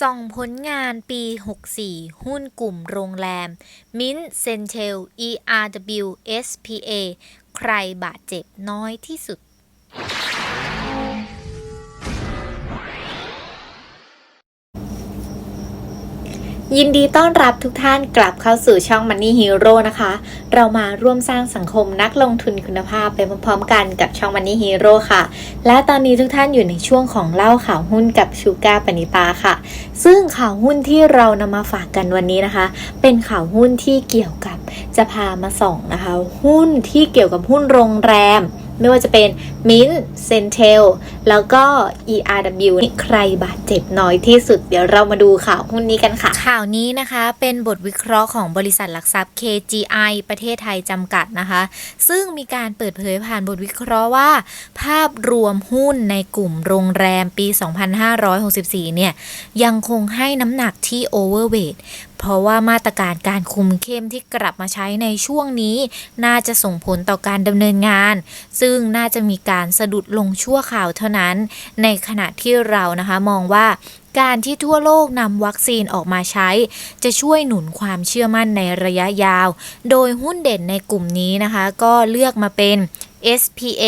ส่องผลงานปี 64 หุ้นกลุ่มโรงแรม Mint Centel ERW SPA ใครบาดเจ็บน้อยที่สุด ยินดีต้อนรับทุกท่านกลับเข้าสู่ช่อง Money Hero นะคะ เรามาร่วมสร้างสังคมนักลงทุนคุณภาพไปพร้อมๆกันกับช่อง Money Hero ค่ะ และตอนนี้ทุกท่านอยู่ในช่วงของเล่าข่าวหุ้นกับชูก้าปณิตาค่ะ ซึ่งข่าวหุ้นที่เรานำมาฝากกันวันนี้นะคะ เป็นข่าวหุ้นที่เกี่ยวกับจะพามาส่องนะคะ หุ้นที่เกี่ยวกับหุ้นโรงแรม ไม่ว่าจะเป็น Mint Centel แล้วก็ ERW ใครบาดเจ็บน้อยที่สุด เดี๋ยวเรามาดูข่าวหุ้นนี้กันค่ะ ข่าวนี้นะคะเป็นบทวิเคราะห์ของบริษัทหลักทรัพย์ KGI ประเทศไทยจำกัดนะคะ ซึ่งมีการเปิดเผยผ่านบทวิเคราะห์ว่า ภาพรวมหุ้นในกลุ่มโรงแรมปี 2564 เนี่ยยังคงให้น้ำหนักที่ overweight เพราะว่ามาตรการการคุมเข้มที่กลับมาใช้ในช่วงนี้ น่าจะส่งผลต่อการดำเนินงาน ซึ่งน่าจะมีการสะดุดลงชั่วข่าวเท่านั้น ในขณะที่เรานะคะมองว่าการที่ทั่วโลกนำวัคซีนออกมาใช้ จะช่วยหนุนความเชื่อมั่นในระยะยาว โดยหุ้นเด่นในกลุ่มนี้นะคะ ก็เลือกมาเป็น SPA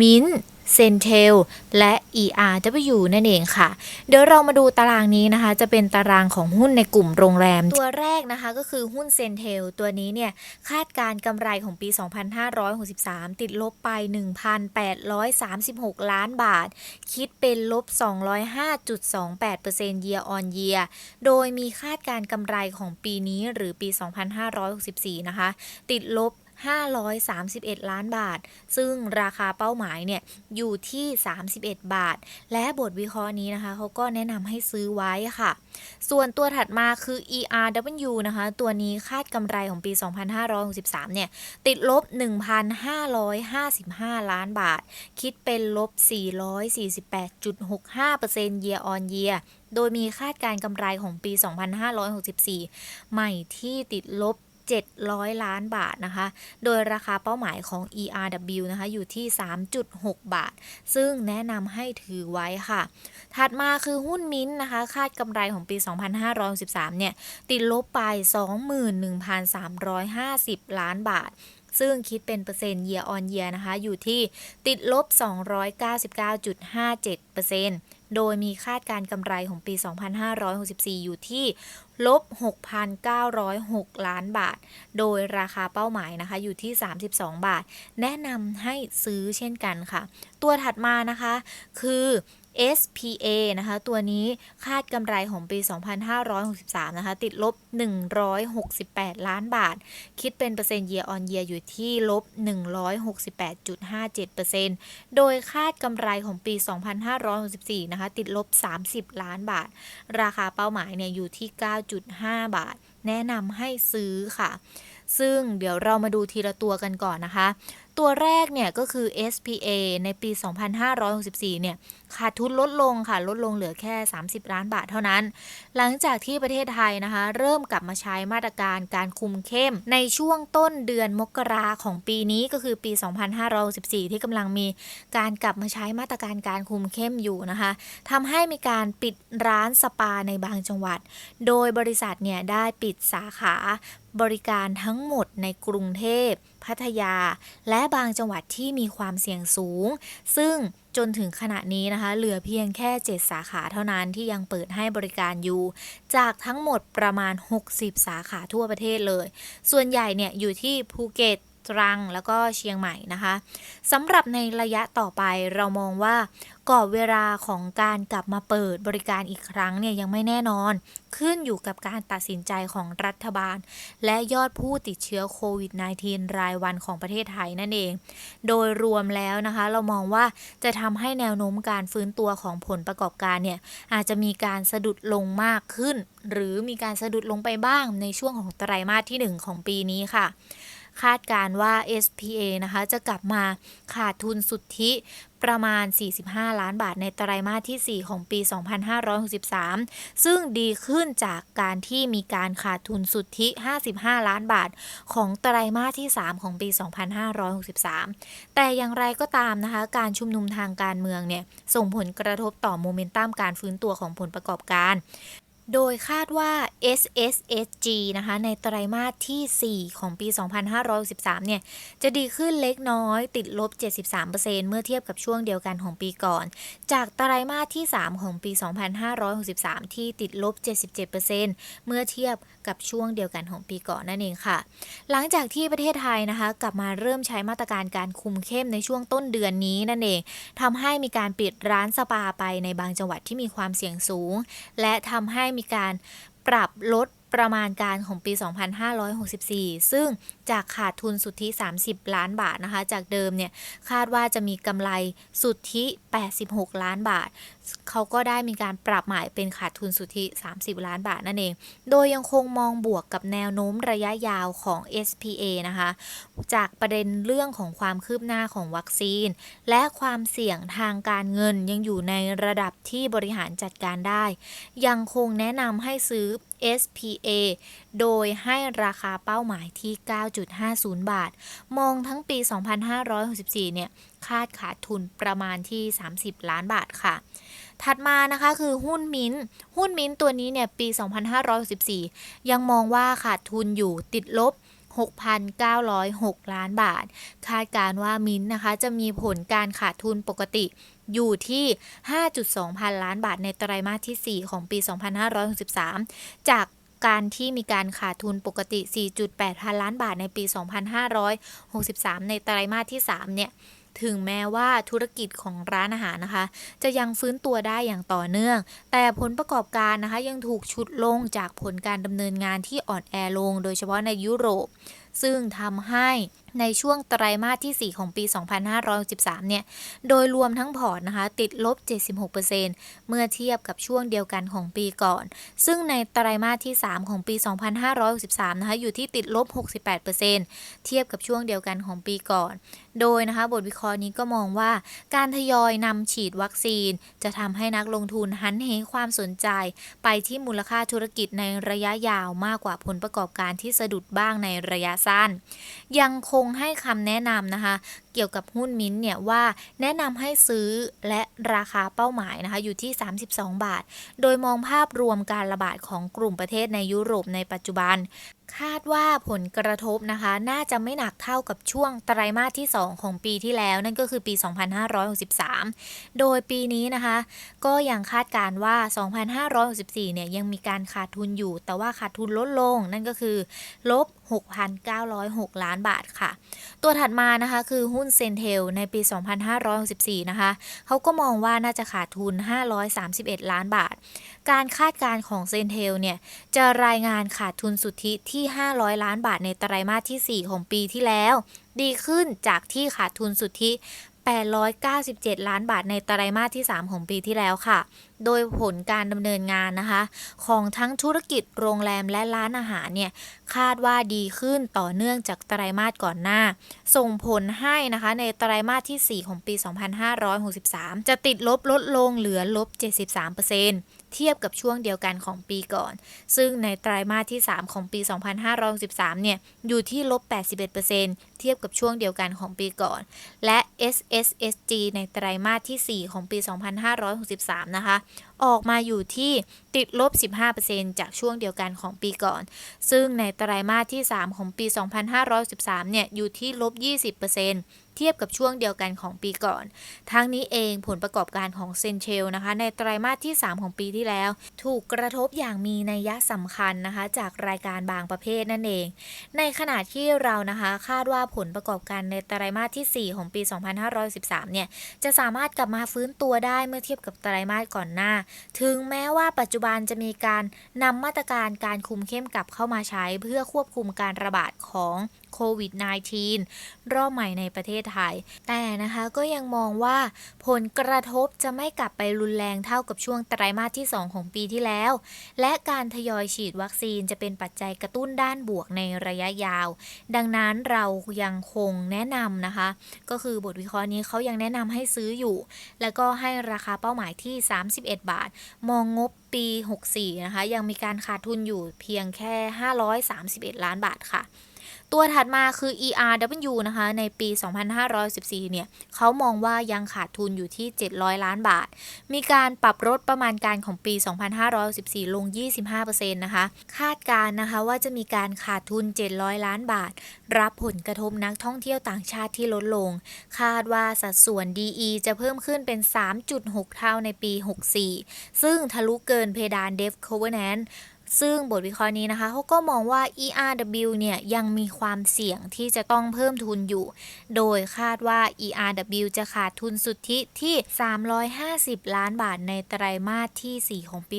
Mint Centel และ ERW นั่นเองค่ะ เดี๋ยวเรามาดูตารางนี้นะคะ จะเป็นตารางของหุ้นในกลุ่มโรงแรม ตัวแรกนะคะก็คือหุ้น Centel ตัวนี้เนี่ย คาดการกำไรของปี 2563 ติดลบไป 1,836 ล้านบาท คิดเป็นลบ 205.28% year on year โดยมีคาดการกำไรของปีนี้หรือปี 2564 นะคะ ติดลบ 531 ล้านบาท ซึ่งราคาเป้าหมายเนี่ยอยู่ที่ 31 บาท และบทวิเคราะห์นี้นะคะเขาก็แนะนำให้ซื้อไว้ค่ะ ส่วนตัวถัดมาคือ ERW นะคะ ตัวนี้คาดกำไรของปี 2563 เนี่ย ติดลบ 1,555 ล้านบาท คิดเป็นลบ 448.65% year on year โดยมีคาดการกำไรของปี 2564 ใหม่ที่ติดลบ 700 ล้านบาทนะคะ โดยราคาเป้าหมายของ ERW นะคะอยู่ที่ 3.6 บาท ซึ่งแนะนำให้ถือไว้ค่ะ ถัดมาคือหุ้นมิ้นท์นะคะ คาดกำไรของปี 2563เนี่ย ติดลบไป 21,350 ล้านบาทซึ่งคิดเป็นเปอร์เซ็นต์ year on year นะคะ อยู่ที่ติดลบ 299.57% โดยมีคาดการกำไรของปี 2564 อยู่ที่ลบ 6,906 ล้านบาท โดยราคาเป้าหมายนะคะอยู่ที่ 32 บาท แนะนำให้ซื้อเช่นกันค่ะ ตัวถัดมานะคะคือ SPA นะคะ ตัวนี้คาดกำไรของปี 2563 นะคะ ติดลบ 168 ล้านบาท คิดเป็นเปอร์เซ็นต์ year on year อยู่ที่ลบ 168.57%โดยคาดกำไรของปี 2564 นะคะ ติดลบ 30 ล้านบาท ราคาเป้าหมายเนี่ยอยู่ที่ 9.5 บาท แนะนำให้ซื้อค่ะ ซึ่งเดี๋ยวเรามาดูทีละตัวกันก่อนนะคะ ตัวแรกเนี่ยก็คือ SPA ในปี 2564 เนี่ยขาดทุนลดลงค่ะ ลดลงเหลือแค่ 30 ล้านบาทเท่านั้น หลังจากที่ประเทศไทยนะคะ เริ่มกลับมาใช้มาตรการการคุมเข้ม ในช่วงต้นเดือนมกราของปีนี้ก็คือปี 2564 ที่กำลังมีการกลับมาใช้มาตรการการคุมเข้มอยู่นะคะทำให้มีการปิดร้านสปาในบางจังหวัด โดยบริษัทเนี่ยได้ปิดสาขาบริการทั้งหมดในกรุงเทพ พัทยา และบางจังหวัดที่มีความเสี่ยงสูง ซึ่งจนถึงขณะนี้นะคะ เหลือเพียงแค่ 7 สาขาเท่านั้นที่ยังเปิดให้บริการอยู่ จากทั้งหมดประมาณ 60 สาขาทั่วประเทศเลย ส่วนใหญ่เนี่ยอยู่ที่ภูเก็ต ตรังแล้วก็เชียงใหม่นะคะสำหรับในระยะต่อไปเรามองว่ากรอบเวลาของการกลับมาเปิดบริการอีกครั้งเนี่ยยังไม่แน่นอน ขึ้นอยู่กับการตัดสินใจของรัฐบาล และยอดผู้ติดเชื้อโควิด -19 รายวันของประเทศไทยนั่นเอง โดยรวมแล้วนะคะ เรามองว่าจะทำให้แนวโน้มการฟื้นตัวของผลประกอบการเนี่ยอาจจะมีการสะดุดลงมากขึ้น หรือมีการสะดุดลงไปบ้างในช่วงของไตรามาสที่ 1 ของปีนี้ค่ะ คาดการว่า SPA นะคะจะกลับมาขาดทุนสุทธิประมาณ 45 ล้านบาทในไตรมาสที่ 4 ของปี 2563 ซึ่งดีขึ้นจากการที่มีการขาดทุนสุทธิ 55 ล้านบาท ของไตรมาสที่ 3 ของปี 2563 แต่อย่างไรก็ตามนะคะ การชุมนุมทางการเมืองเนี่ย ส่งผลกระทบต่อโมเมนตัมการฟื้นตัวของผลประกอบการ โดยคาดว่า SSSG นะคะในไตรามาสที่ 4 ของปี 2563 เนี่ย จะดีขึ้นเล็กน้อยติดลบ 73%เมื่อเทียบกับช่วงเดียวกันของปีก่อน จากไตรามาสที่ 3 ของปี 2563 ที่ติดลบ 77%เมื่อเทียบกับช่วงเดียวกันของปีก่อนนั่นเองค่ะ หลังจากที่ประเทศไทยนะคะ กลับมาเริ่มใช้มาตรการการคุมเข้มในช่วงต้นเดือนนี้นั่นเองทำให้มีการปิดร้านสปาไปในบางจังหวัดที่มีความเสี่ยงสูง และทำให้มีการปรับลดประมาณการของปี 2564 ซึ่งจากขาดทุนสุทธิ 30 ล้านบาทนะคะ จากเดิมเนี่ย คาดว่าจะมีกำไรสุทธิ 86 ล้านบาท เขาก็ได้มีการปรับหม่เป็นขาดทุนสุทธิ 30 ล้านบาทนั่นเอง โดยยังคงมองบวกกับแนวโน้มระยะยาวของ SPA นะคะ จากประเด็นเรื่องของความคืบหน้าของวัคซีน และความเสี่ยงทางการเงินยังอยู่ในระดับที่บริหารจัดการได้ ยังคงแนะนำให้ซื้อ SPA โดยให้ราคาเป้าหมายที่ 9.50 บาท มองทั้งปี 2564 เนี่ย คาดขาดทุนประมาณที่ 30 ล้านบาทค่ะ ถัดมานะคะคือหุ้นมิ้นท์หุ้นมิ้นท์ตัวนี้เนี่ย ปี 2564 ยังมองว่าขาดทุนอยู่ติดลบ6,906 ล้านบาท คาดการว่ามิ้นท์นะคะ จะมีผลการขาดทุนปกติอยู่ที่ 5.2 พันล้านบาทในไตรมาสที่ 4 ของปี 2563 จาก การที่มีการขาดทุนปกติ 4.8 พันล้านบาทในปี 2563 ในไตรมาสที่ 3 เนี่ย ถึงแม้ว่าธุรกิจของร้านอาหารนะคะ จะยังฟื้นตัวได้อย่างต่อเนื่อง แต่ผลประกอบการนะคะยังถูกชุดลงจากผลการดำเนินงานที่อ่อนแอลง โดยเฉพาะในยุโรป ซึ่งทำให้ ในช่วงไตรมาสที่ 4 ของปี 2513เนี่ย โดยรวมทั้งพอร์ตนะคะ ติดลบ 76%เมื่อเทียบกับช่วงเดียวกันของปีก่อน ซึ่งในไตรมาสที่ 3 ของปี 2513นะคะ อยู่ที่ติดลบ 68%เทียบกับช่วงเดียวกันของปีก่อน โดยนะคะ บทวิเคราะห์นี้ก็มองว่า การทยอยนำฉีดวัคซีน จะทำให้นักลงทุนหันเหความสนใจ ไปที่มูลค่าธุรกิจในระยะยาวมากกว่าผลประกอบการที่สะดุดบ้างในระยะสั้น ยังคงให้คำแนะนำนะคะ เกี่ยวกับหุ้นมิ้นท์เนี่ยว่าแนะนำให้ซื้อและราคาเป้าหมายนะคะอยู่ที่ 32 บาท โดยมองภาพรวมการระบาดของกลุ่มประเทศในยุโรปในปัจจุบัน คาดว่าผลกระทบนะคะ น่าจะไม่หนักเท่ากับช่วงไตรมาสที่ 2 ของปีที่แล้ว นั่นก็คือปี 2563 โดยปีนี้นะคะ ก็ยังคาดการณ์ว่า 2564 เนี่ยยังมีการขาดทุนอยู่ แต่ว่าขาดทุนลดลง นั่นก็คือลบ 6,906 ล้านบาทค่ะ ตัวถัดมานะคะคือหุ้นหุ้นเซนเทลในปี 2564 นะคะ เขาก็มองว่าน่าจะขาดทุน 531 ล้านบาท การคาดการณ์ของเซนเทลเนี่ย จะรายงานขาดทุนสุทธิที่ 500 ล้านบาทในไตรมาสที่ 4 ของปีที่แล้ว ดีขึ้นจากที่ขาดทุนสุทธิ 897 ล้านบาทในไตรามาสที่ 3 ของปีที่แล้วค่ะ โดยผลการดำเนินงานนะคะ ของทั้งธุรกิจโรงแรมและร้านอาหารเนี่ย คาดว่าดีขึ้นต่อเนื่องจากไตรามาสก่อนหน้า ส่งผลให้นะคะในไตรามาสที่ 4 ของปี 2563 จะติดลบลดลงเหลือลบ 73% เทียบกับช่วงเดียวกันของปีก่อน ซึ่งในไตรมาสที่ 3 ของปี 2563 เนี่ย อยู่ที่ลบ 81%เทียบกับช่วงเดียวกันของปีก่อน และ SSSG ในไตรมาสที่ 4 ของปี 2563 นะคะ ออกมาอยู่ที่ติดลบ 15%จากช่วงเดียวกันของปีก่อน ซึ่งในไตรมาสที่ 3 ของปี 2513เนี่ย อยู่ที่ลบ 20% เทียบกับช่วงเดียวกันของปีก่อน ทั้งนี้เองผลประกอบการของเซนเชลนะคะ ในไตรมาสที่ 3 ของปีที่แล้ว ถูกกระทบอย่างมีนัยยะสำคัญนะคะ จากรายการบางประเภทนั่นเอง ในขณะที่เรานะคะคาดว่าผลประกอบการในไตรมาสที่ 4 ของปี 2513 เนี่ยจะสามารถกลับมาฟื้นตัวได้เมื่อเทียบกับไตรมาสก่อนหน้า ถึงแม้ว่าปัจจุบันจะมีการนำมาตรการการคุมเข้มกลับเข้ามาใช้เพื่อควบคุมการระบาดของ โควิด -19 รอบใหม่ในประเทศไทย แต่นะคะก็ยังมองว่าผลกระทบจะไม่กลับไปรุนแรงเท่ากับช่วงไตรมาสที่ 2 ของปีที่แล้ว และการทยอยฉีดวัคซีนจะเป็นปัจจัยกระตุ้นด้านบวกในระยะยาว ดังนั้นเรายังคงแนะนำนะคะ ก็คือบทวิเคราะห์นี้เขายังแนะนำให้ซื้ออยู่ แล้วก็ให้ราคาเป้าหมายที่ 31 บาท มองงบปี 64 นะคะ ยังมีการขาดทุนอยู่เพียงแค่ 531 ล้านบาทค่ะ ตัวถัดมาคือ ERW นะคะในปี 2514 เนี่ยเขามองว่ายังขาดทุนอยู่ที่ 700 ล้านบาท มีการปรับลดประมาณการของปี 2514 ลง 25%นะคะ คาดการ์นะคะว่าจะมีการขาดทุน 700 ล้านบาท รับผลกระทบนักท่องเที่ยวต่างชาติที่ลดลง คาดว่าสัดส่วน DE จะเพิ่มขึ้นเป็น 3.6 เท่าในปี 64 ซึ่งทะลุเกินเพดาน Dev Covenant ซึ่งบทวิเคราะห์นี้นะคะเขาก็มองว่า ERW เนี่ยยังมีความเสี่ยงที่จะต้องเพิ่มทุนอยู่ โดยคาดว่า ERW จะขาดทุนสุทธิที่ 350 ล้านบาทในไตรมาสที่ 4 ของปี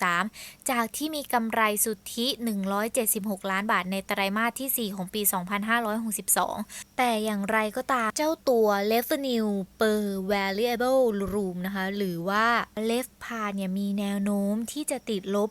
2563 จากที่มีกำไรสุทธิ 176 ล้านบาทในไตรมาสที่ 4 ของปี 2562 แต่อย่างไรก็ตามเจ้าตัว revenue per variable room นะคะ หรือว่า RevPAR เนี่ยมีแนวโน้มที่จะติดลบ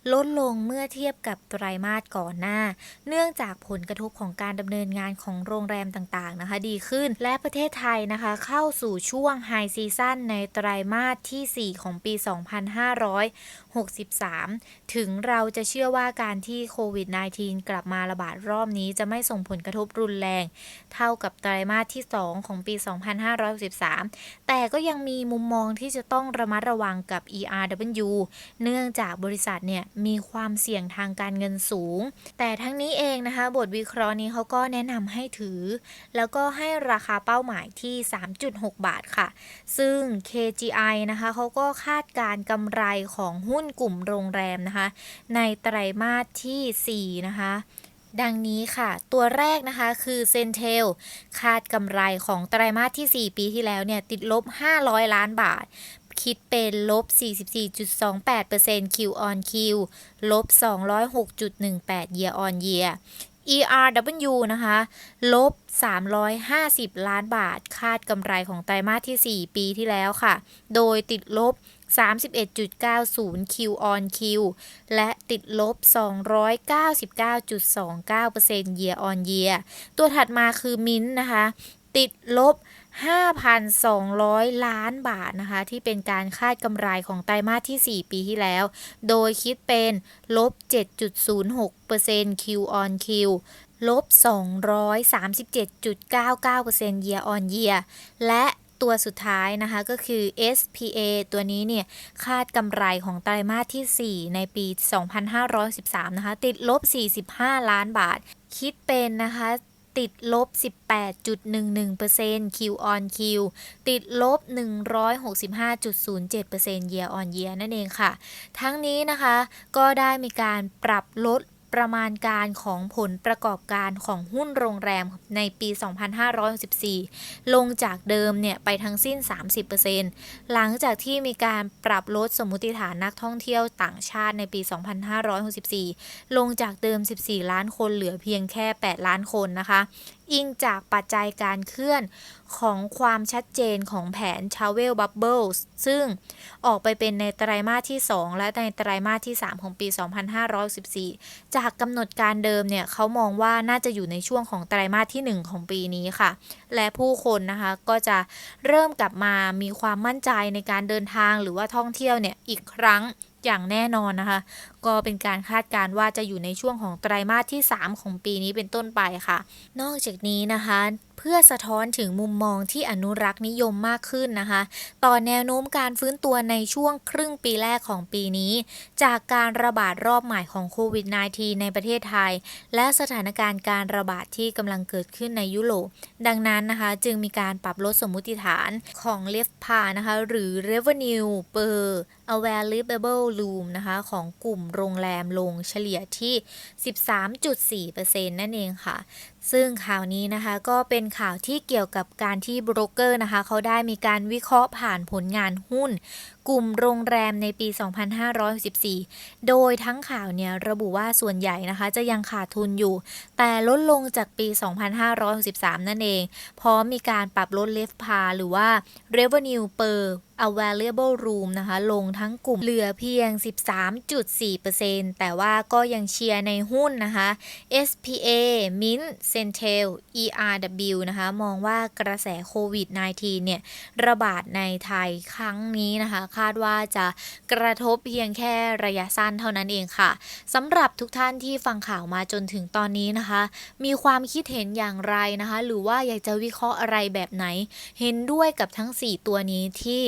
ลดลงเมื่อเทียบกับไตรมาสก่อนหน้า เนื่องจากผลกระทบของการดำเนินงานของโรงแรมต่างๆนะคะ ดีขึ้น และประเทศไทยนะคะ เข้าสู่ช่วงไฮซีซั่นในไตรมาสที่ 4 ของปี 2563 ถึงเราจะเชื่อว่าการที่โควิด -19 กลับมาระบาดรอบนี้จะไม่ส่งผลกระทบรุนแรง เท่ากับไตรมาสที่ 2 ของปี 2563 แต่ก็ยังมีมุมมองที่จะต้องระมัดระวังกับ ERW เนื่องจากบริษัทเนี่ยมีความเสี่ยงทางการเงินสูง แต่ทั้งนี้เองนะคะ บทวิเคราะห์นี้เขาก็แนะนำให้ถือ แล้วก็ให้ราคาเป้าหมายที่ 3.6 บาทค่ะ ซึ่ง KGI นะคะเขาก็คาดการกำไรของหุ้นกลุ่มโรงแรมนะคะ ในไตรมาสที่ 4 นะคะดังนี้ค่ะ ตัวแรกนะคะคือเซนเทลคาดกำไรของไตรมาสที่ 4 ปีที่แล้วเนี่ย ติดลบ 500 ล้านบาท คิดเป็นลบ 44.28% Q on Q ลบ 206.18 Year on Year ERW นะคะ ลบ 350 ล้านบาท คาดกำไรของไตรมาสที่ 4 ปีที่แล้วค่ะ โดยติดลบ 31.90 Q on Q และติดลบ 299.29% Year on Year ตัวถัดมาคือมินนะคะ ติดลบ 5,200 ล้านบาทนะคะ ที่เป็นการคาดกำไรของไตรมาสที่ 4 ปีที่แล้ว โดยคิดเป็นลบ 7.06% Q on Q ลบ 237.99% Year on Year และตัวสุดท้ายนะคะก็คือ SPA ตัวนี้เนี่ยคาดกำไรของไตรมาสที่ 4 ในปี 2513 นะคะ ติดลบ 45 ล้านบาท คิดเป็นนะคะ ติดลบ 18.11% Q on Q ติดลบ 165.07% Year on Year นั่นเองค่ะ ทั้งนี้นะคะก็ได้มีการปรับลด ประมาณการของผลประกอบการของหุ้นโรงแรมในปี 2564 ลงจากเดิมเนี่ยไปทั้งสิ้น 30%หลังจากที่มีการปรับลดสมมติฐานนักท่องเที่ยวต่างชาติในปี 2564 ลงจากเดิม 14 ล้านคนเหลือเพียงแค่ 8 ล้านคนนะคะ อิงจากปัจจัยการเคลื่อนของความชัดเจนของแผน Travel Bubbles ซึ่งออกไปเป็นในไตรมาสที่ 2 และในไตรมาสที่ 3 ของปี 2514 จากกำหนดการเดิมเนี่ยเขามองว่าน่าจะอยู่ในช่วงของไตรมาสที่ 1 ของปีนี้ค่ะ และผู้คนนะคะก็จะเริ่มกลับมามีความมั่นใจในการเดินทางหรือว่าท่องเที่ยวเนี่ยอีกครั้ง อย่างแน่นอนนะคะ ก็เป็นการคาดการณ์ว่าจะอยู่ในช่วงของไตรมาสที่ 3 ของปีนี้เป็นต้นไปค่ะ นอกจากนี้นะคะ เพื่อสะท้อนถึงมุมมองที่อนุรักษ์นิยมมากขึ้นนะคะ ต่อแนวโน้มการฟื้นตัวในช่วงครึ่งปีแรกของปีนี้ จากการระบาดรอบใหม่ของโควิด -19 ในประเทศไทย และสถานการณ์การระบาดที่กำลังเกิดขึ้นในยุโรปดังนั้นนะคะ จึงมีการปรับลดสมมุติฐานของ l e f p a นะคะ หรือ revenue per available room นะคะ ของกลุ่มโรงแรมลงเฉลี่ยที่ 13.4%นั่นเองค่ะซึ่งข่าวนี้นะคะก็เป็นข่าวที่เกี่ยวกับการที่บรกเกอร์นะคะเขาได้มีการวิเคราะห์ผ่านผลงานหุ้นกลุ่มโรงแรมในปี 2564 โดยทั้งข่าวเนี่ยระบุว่าส่วนใหญ่นะคะจะยังขาดทุนอยู่ แต่ลดลงจากปี 2563 นั่นเอง พร้อมมีการปรับลดเลฟพาหรือว่า revenue per available room นะคะลงทั้งกลุ่มเหลือเพียง 13.4%แต่ว่าก็ยังเชียร์ในหุ้นนะคะ SPA Mint Centel ERW นะคะมองว่ากระแสโควิด -19 เนี่ยระบาดในไทยครั้งนี้นะคะคาดว่าจะกระทบเพียงแค่ระยะสั้นเท่านั้นเองค่ะสำหรับทุกท่านที่ฟังข่าวมาจนถึงตอนนี้นะคะ มีความคิดเห็นอย่างไรนะคะ หรือว่าอยากจะวิเคราะห์อะไรแบบไหน เห็นด้วยกับทั้ง 4 ตัวนี้ที่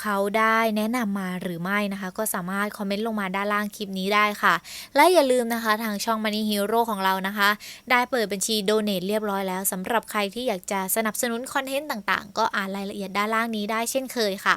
เขาได้แนะนำมาหรือไม่นะคะ ก็สามารถคอมเมนต์ลงมาด้านล่างคลิปนี้ได้ค่ะ และอย่าลืมนะคะทางช่อง Money Hero ของเรานะคะ ได้เปิดบัญชีโดเน a t เรียบร้อยแล้วสำหรับใครที่อยากจะสนับสนุนคอนเทนต์ต่างๆ ก็อ่านรายละเอียดด้านล่างนี้ได้เช่นเคยค่ะ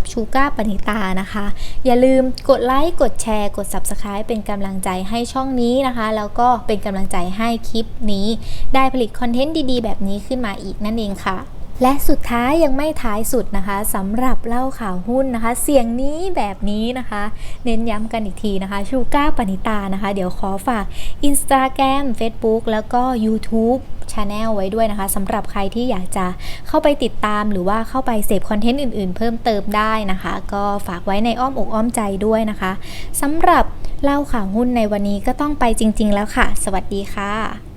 กับชูก้าปณิตานะคะ อย่าลืมกดไลค์กดแชร์ กด Subscribe เป็นกำลังใจให้ช่องนี้นะคะ แล้วก็เป็นกำลังใจให้คลิปนี้ ได้ผลิตคอนเทนต์ดีๆ แบบนี้ขึ้นมาอีกนั่นเองค่ะและสุดท้ายยังไม่ท้ายสุดนะคะสำหรับเล่าข่าวหุ้นนะคะ เสียงนี้แบบนี้นะคะ เน้นย้ำกันอีกทีนะคะชูก้าปณิตานะคะ เดี๋ยวขอฝาก Instagram Facebook แล้วก็ YouTube Channel ไว้ด้วยนะคะสำหรับใครที่อยากจะเข้าไปติดตามหรือว่าเข้าไปเสพคอนเทนต์อื่นๆ เพิ่มเติมได้นะคะ ก็ฝากไว้ในอ้อมอกอ้อมใจด้วยนะคะสำหรับเล่าข่าวหุ้นในวันนี้ก็ต้องไปจริง ๆ แล้วค่ะ สวัสดีค่ะ